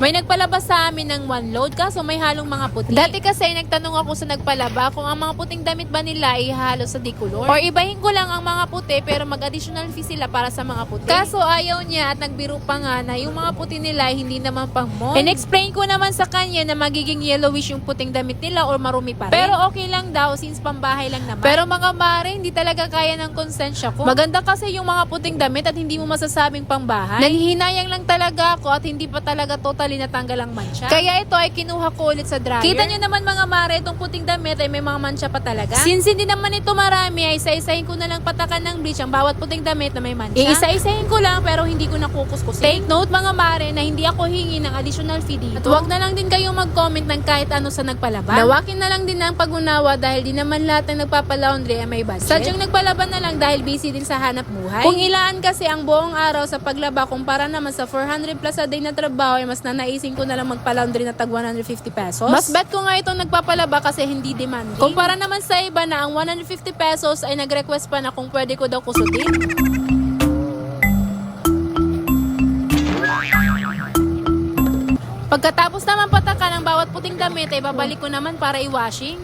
May nagpalaba sa amin ng one load kaso may halong mga puti. Dati kasi nagtanong ako sa nagpalaba kung ang mga puting damit ba nila ay ihalo sa decolor or ibahin ko lang ang mga puti pero mag-additional fee sila para sa mga puti. Kaso ayaw niya at nagbiro pa nga na yung mga puti nila hindi naman pang mall. And explain ko naman sa kanya na magiging yellowish yung puting damit nila or marumi pa rin. Pero okay lang daw since pambahay lang naman. Pero mga mare, hindi talaga kaya ng konsensya ko. Maganda kasi yung mga puting damit at hindi mo masasabing pangbahay. Nanghihinayang lang talaga ako at hindi pa talaga totally natanggal ang mancha. Kaya ito ay kinuha ko ulit sa dryer. Kita nyo naman mga mare, itong puting damit ay may mga mancha pa talaga. Since hindi naman ito marami, ay isa-isahin ko na lang patakan ng bleach ang bawat puting damit na may mancha. Iisa-isahin ko lang pero hindi ko nakukuskusin. Take note mga mare na hindi ako hingi ng additional fee dito. At huwag na lang din kayong mag-comment ng kahit ano sa nagpalaba. Lawakin na lang din ang pag-unawa dahil di naman lahat ng nagpapalaundry ay may budget. Sadyang nagpalaban na lang dahil busy din sa hanap buhay. Kung ilaan kasi ang buong araw sa paglaba kumpara naman sa 400 plus a day na trabaho ay mas nanaisin ko na lang magpalaundry na tag 150 pesos. Mas bet ko nga itong nagpapalaba kasi hindi demanding. Kumpara naman sa iba na ang 150 pesos ay nag-request pa na kung pwede ko daw kusutin. Pagkatapos naman patakan ng bawat puting damit ay babalik ko naman para i-washing.